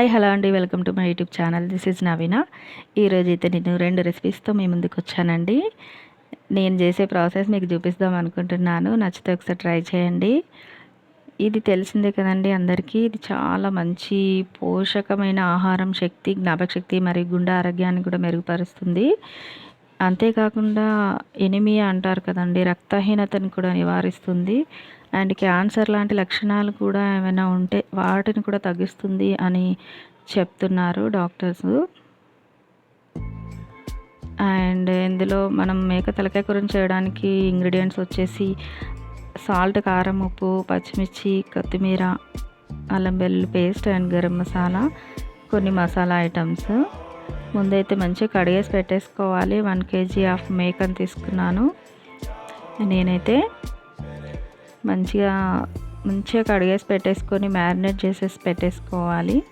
Hi hello అండి. Welcome to my YouTube channel. This is Naveena. ఈరోజు అయితే నేను రెండు రెసిపీస్తో మీ ముందుకు వచ్చానండి. నేను చేసే ప్రాసెస్ మీకు చూపిస్తాం అనుకుంటున్నాను. నచ్చితే ఒకసారి ట్రై చేయండి. ఇది తెలిసిందే కదండి అందరికీ. ఇది చాలా మంచి పోషకమైన ఆహారం శక్తి జ్ఞాపక శక్తి మరియు గుండె ఆరోగ్యాన్ని కూడా మెరుగుపరుస్తుంది. అంతేకాకుండా ఎనిమియా అంటారు కదండి రక్తహీనతను కూడా నివారిస్తుంది. అండ్ క్యాన్సర్ లాంటి లక్షణాలు కూడా ఏమైనా ఉంటే వాటిని కూడా తగ్గిస్తుంది అని చెప్తున్నారు డాక్టర్స్. అండ్ ఇందులో మనం మేక తలకాయ కూర చేయడానికి ఇంగ్రీడియంట్స్ వచ్చేసి సాల్ట్ కారం ఉప్పు పచ్చిమిర్చి కొత్తిమీర అల్లం వెల్లుల్లి పేస్ట్ అండ్ గరం మసాలా కొన్ని మసాలా ఐటమ్స్. ముందైతే మంచిగా కడిగేసి పెట్టేసుకోవాలి. వన్ కేజీ ఆఫ్ మేకని తీసుకున్నాను. నేనైతే మంచిగా మంచిగా కడిగేసి పెట్టేసుకొని మ్యారినేట్ చేసేసి పెట్టేసుకోవాలి.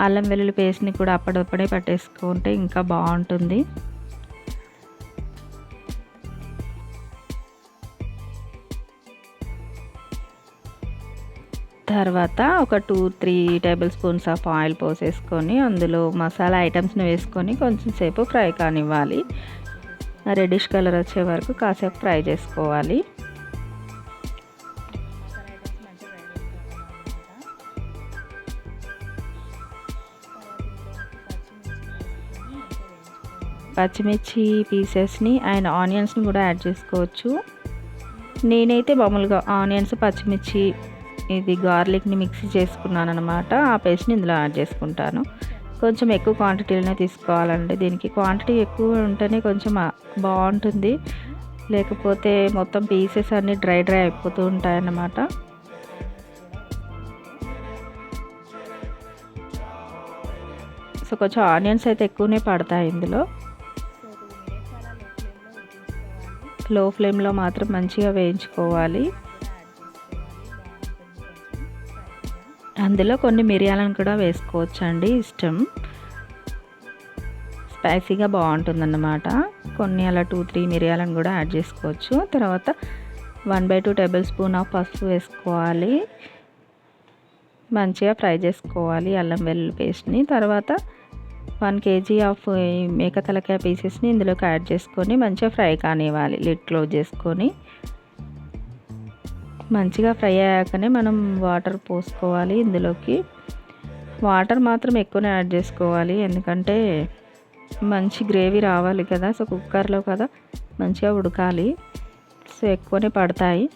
అల్లం వెల్లుల్లి పేస్ట్ని కూడా అప్పుడప్పుడే పట్టేసుకుంటే ఇంకా బాగుంటుంది. తర్వాత ఒక two three table spoons of oil పోసేసుకొని అందులో మసాలా ఐటమ్స్ని వేసుకొని కొంచెం సేపు ఫ్రై కానివ్వాలి. రెడ్డిష్ కలర్ వచ్చే వరకు కాసేపు ఫ్రై చేసుకోవాలి. పచ్చిమిర్చి పీసెస్ని అండ్ ఆనియన్స్ని కూడా యాడ్ చేసుకోవచ్చు. నేనైతే మామూలుగా ఆనియన్స్ పచ్చిమిర్చి ఇది గార్లిక్ని మిక్సీ చేసుకున్నాను అనమాట ఆ పేస్ట్ని ఇందులో యాడ్ చేసుకుంటాను. కొంచెం ఎక్కువ క్వాంటిటీలోనే తీసుకోవాలండి. దీనికి క్వాంటిటీ ఎక్కువ ఉంటేనే కొంచెం బాగుంటుంది. లేకపోతే మొత్తం పీసెస్ అన్నీ డ్రై డ్రై అయిపోతూ ఉంటాయన్నమాట. సో కొంచెం ఆనియన్స్ అయితే ఎక్కువనే పడతాయి ఇందులో. లో ఫ్లేమ్లో మాత్రం మంచిగా వేయించుకోవాలి. అందులో కొన్ని మిరియాలను కూడా వేసుకోవచ్చు అండి ఇష్టం. స్పైసీగా బాగుంటుందన్నమాట. కొన్ని అలా టూ త్రీ మిరియాలను కూడా యాడ్ చేసుకోవచ్చు. తర్వాత one by two table spoon of పసుపు వేసుకోవాలి. మంచిగా ఫ్రై చేసుకోవాలి అల్లం వెల్లుల్లి పేస్ట్ని. తర్వాత వన్ కేజీ ఆఫ్ మేక తలకాయ పీసెస్ని ఇందులోకి యాడ్ చేసుకొని మంచిగా ఫ్రై కానివ్వాలి. లిడ్ క్లోజ్ చేసుకొని. మంచిగా ఫ్రై అయ్యాకనే మనం వాటర్ పోసుకోవాలి ఇందులోకి. వాటర్ మాత్రం ఎక్కువనే యాడ్ చేసుకోవాలి. ఎందుకంటే మంచి గ్రేవీ రావాలి కదా సో కుక్కర్లో కదా మంచిగా ఉడకాలి. సో ఎక్కువనే పడతాయి.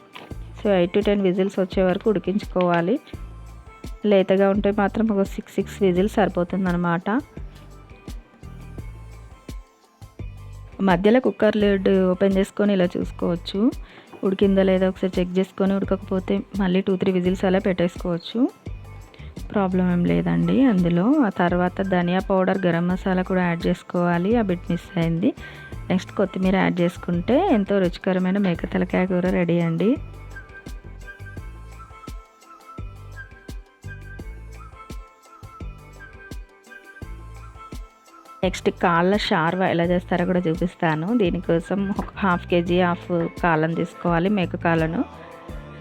So eight to ten whistles వచ్చే వరకు ఉడికించుకోవాలి. లేతగా ఉంటే మాత్రం ఒక సిక్స్ సిక్స్ విజిల్స్ సరిపోతుంది అనమాట మధ్యలో కుక్కర్ లిడ్ ఓపెన్ చేసుకొని ఇలా చూసుకోవచ్చు. ఉడికిందో లేదో ఒకసారి చెక్ చేసుకొని ఉడకకపోతే మళ్ళీ టూ త్రీ విజిల్స్ అలా పెట్టేసుకోవచ్చు. ప్రాబ్లం ఏం లేదండి అందులో. ఆ తర్వాత ధనియా పౌడర్ గరం మసాలా కూడా యాడ్ చేసుకోవాలి. ఆ బిట్ మిస్ అయింది. నెక్స్ట్ కొత్తిమీర యాడ్ చేసుకుంటే ఎంతో రుచికరమైన మేక తలకాయ కూర రెడీ అండి. నెక్స్ట్ కాళ్ళ షార్వా ఎలా చేస్తారో కూడా చూపిస్తాను. దీనికోసం ఒక హాఫ్ కేజీ హాఫ్ కాళ్ళను తీసుకోవాలి మేక కాళ్ళను.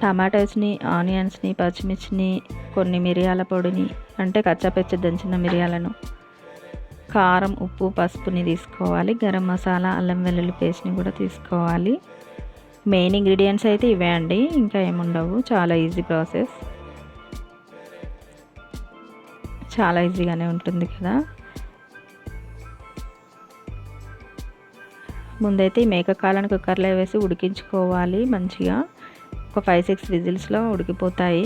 టమాటోస్ని ఆనియన్స్ని పచ్చిమిర్చిని కొన్ని మిరియాల పొడిని అంటే కచ్చాపెచ్చ దంచిన మిరియాలను కారం ఉప్పు పసుపుని తీసుకోవాలి. గరం మసాలా అల్లం వెల్లుల్లి పేస్ట్ని కూడా తీసుకోవాలి. మెయిన్ ఇంగ్రీడియంట్స్ అయితే ఇవే అండి. ఇంకా ఏముండవు. చాలా ఈజీ ప్రాసెస్. చాలా ఈజీగానే ఉంటుంది కదా. ముందైతే ఈ మేక కాలను కుక్కర్లో వేసి ఉడికించుకోవాలి మంచిగా. ఒక ఫైవ్ సిక్స్ విజిల్స్లో ఉడికిపోతాయి.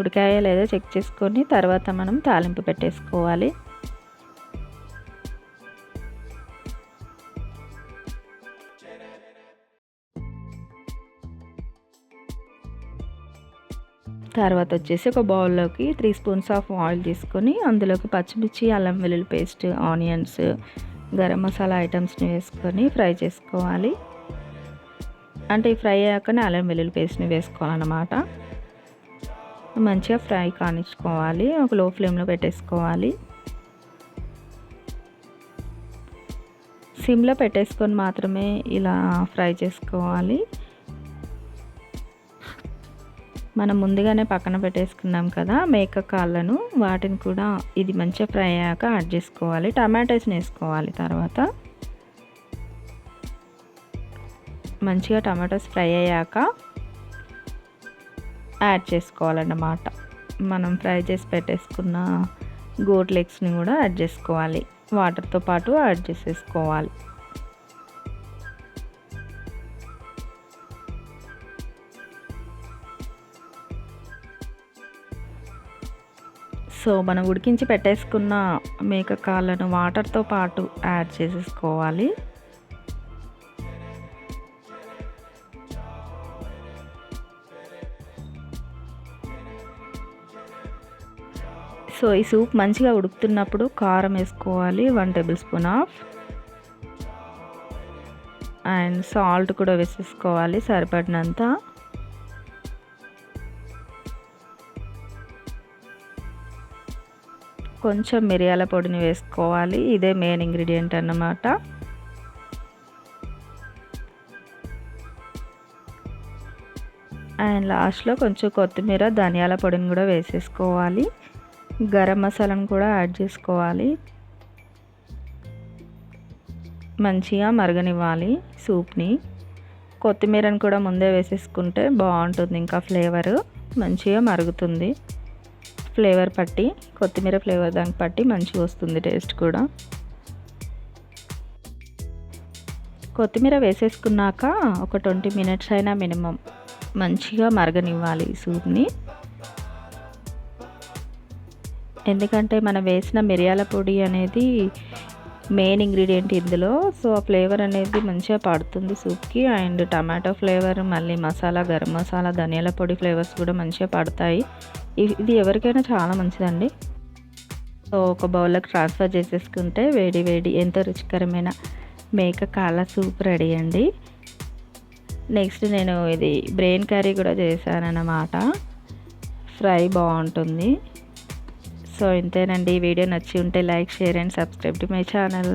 ఉడికాయో లేదో చెక్ చేసుకొని తర్వాత మనం తాలింపు పెట్టేసుకోవాలి. తర్వాత వచ్చేసి ఒక బౌల్లోకి త్రీ స్పూన్స్ ఆఫ్ ఆయిల్ తీసుకొని అందులోకి పచ్చిమిర్చి అల్లం వెల్లుల్లి పేస్ట్ ఆనియన్స్ గరం మసాలా ఐటమ్స్ని వేసుకొని ఫ్రై చేసుకోవాలి. అంటే ఫ్రై అయ్యాకనే అల్లం వెల్లుల్లి పేస్ట్ని వేసుకోవాలన్నమాట. మంచిగా ఫ్రై కానిచ్చుకోవాలి. ఒక లో ఫ్లేమ్లో పెట్టేసుకోవాలి. సిమ్లో పెట్టేసుకొని మాత్రమే ఇలా ఫ్రై చేసుకోవాలి. మనం ముందుగానే పక్కన పెట్టేసుకున్నాం కదా మేక కాళ్ళను. వాటిని కూడా ఇది మంచిగా ఫ్రై అయ్యాక యాడ్ చేసుకోవాలి. టమాటోస్ని వేసుకోవాలి తర్వాత. మంచిగా టమాటోస్ ఫ్రై అయ్యాక యాడ్ చేసుకోవాలన్నమాట. మనం ఫ్రై చేసి పెట్టేసుకున్న గోట్ లెగ్స్ని కూడా యాడ్ చేసుకోవాలి. వాటర్తో పాటు యాడ్ చేసేసుకోవాలి. సో మనం ఉడికించి పెట్టేసుకున్న మేక కాళ్ళను వాటర్తో పాటు యాడ్ చేసేసుకోవాలి. సో ఈ సూప్ మంచిగా ఉడుకుతున్నప్పుడు కారం వేసుకోవాలి one table spoon of. And salt కూడా వేసేసుకోవాలి సరిపడినంత. కొంచెం మిరియాల పొడిని వేసుకోవాలి. ఇదే మెయిన్ ఇంగ్రీడియంట్ అన్నమాట. అండ్ లాస్ట్లో కొంచెం కొత్తిమీర ధనియాల పొడిని కూడా వేసేసుకోవాలి. గరం మసాలాను కూడా యాడ్ చేసుకోవాలి. మంచిగా మరగనివ్వాలి సూప్ని. కొత్తిమీరని కూడా ముందే వేసేసుకుంటే బాగుంటుంది ఇంకా ఫ్లేవర్. మంచిగా మరుగుతుంది. ఫ్లేవర్ పట్టి కొత్తిమీర ఫ్లేవర్ దానికి పట్టి మంచిగా వస్తుంది టేస్ట్ కూడా. కొత్తిమీర వేసేసుకున్నాక ఒక ట్వంటీ మినిట్స్ అయినా మినిమం మంచిగా మరగనివ్వాలి సూప్ని. ఎందుకంటే మనం వేసిన మిరియాల పొడి అనేది మెయిన్ ఇంగ్రీడియంట్ ఇందులో. సో ఆ ఫ్లేవర్ అనేది మంచిగా పడుతుంది సూప్కి అండ్ టమాటో ఫ్లేవర్ మళ్ళీ మసాలా గరం మసాలా ధనియాల పొడి ఫ్లేవర్స్ కూడా మంచిగా పడతాయి. ఇది ఎవరికైనా చాలా మంచిదండి. సో ఒక బౌల్లోకి ట్రాన్స్ఫర్ చేసేసుకుంటే వేడి వేడి ఎంతో రుచికరమైన మేక కాల సూప్ రెడీ అండి. నెక్స్ట్ నేను ఇది బ్రెయిన్ కర్రీ కూడా చేశాను అన్నమాట ఫ్రై బాగుంటుంది. సో ఇంతేనండి. ఈ వీడియో నచ్చి ఉంటే like share and subscribe to my channel.